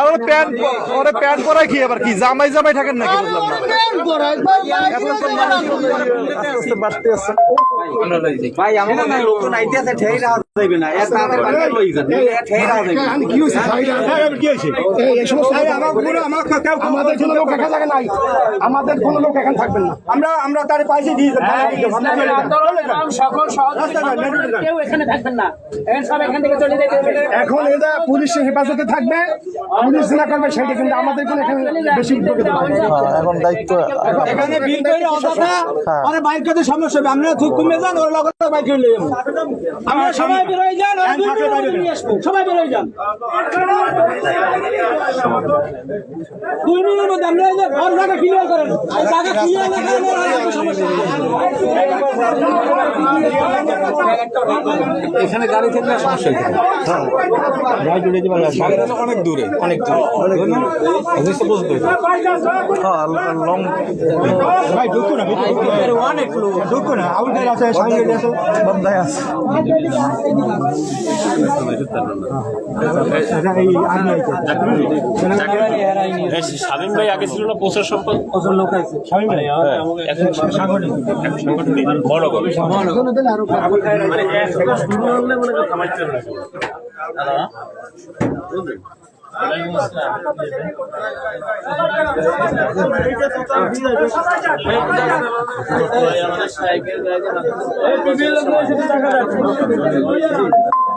আর pant ওরা pant পরাই কি আবার কি? জামাই জামাই থাকেন নাকি বুঝলাম না? ভাই আমাদের যাইবে না লই যান যাইবে। কি কি এই সমস্ত আমাদের কোনো লোক এখানে থাকে নাই আমাদের কোনো লোক এখানে থাকবেন না আমরা আমরা তার পাইছে দিয়ে সকল কেউ এখানে থাকবেন না এখন সব এখান থেকে চলে যেতে এখন এটা পুলিশের হেফাজতে থাকবে পুলিশ না করবে সেটা কিন্তু আমাদের কোনো এখানে বেশি। এখন দায়িত্ব এখানে বিল করে অযথা আরে বাইক করতে সমস্যা হবে আমরা খুব কমে যান ওর লগে বাইক করে আমরা সবাই বের হয়ে যান ওরা দুই মিনিট পরে নিয়ে আসব। সবাই বের যান। দুই মিনিটের মধ্যে আমরা ঘর জায়গা ক্লিয়ার করেন। জায়গা ক্লিয়ার না করেন ওর হয়তো সমস্যা এখানে গাড়ি থাকলে সমস্যা অনেক দূরে অনেক দূরে। লং ভাই ঢুকো না অনেক লোক। ঢুকো না আউটার আছে সামনে আছে। বন্ধায় আছে। স্বামীন ভাই আগে ছিল না প্রচার সম্পদ স্বামী ভাই এখন সাংগঠনিক। বড়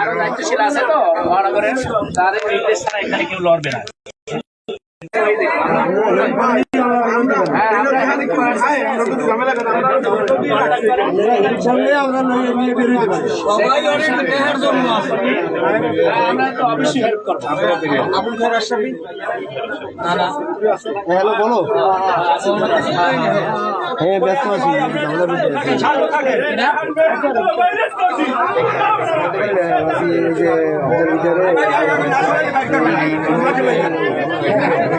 আরও দায়িত্বশীল আছে তো মহানগরের। তাদের নির্দেশ ছাড়া এখানে কেউ লড়বে না। হ্যালো বলো হ্যাঁ ব্যস্ত আছি আমাদের ভিতরে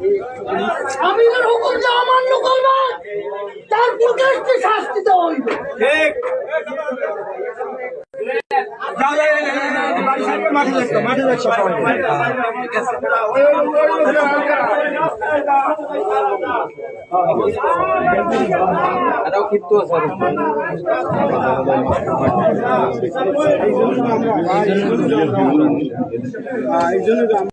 দেখি হুকুম যে অমান্য করবে তার প্রকাশকে শাস্তি দেওয়া হইবে। এই জন্য আমরা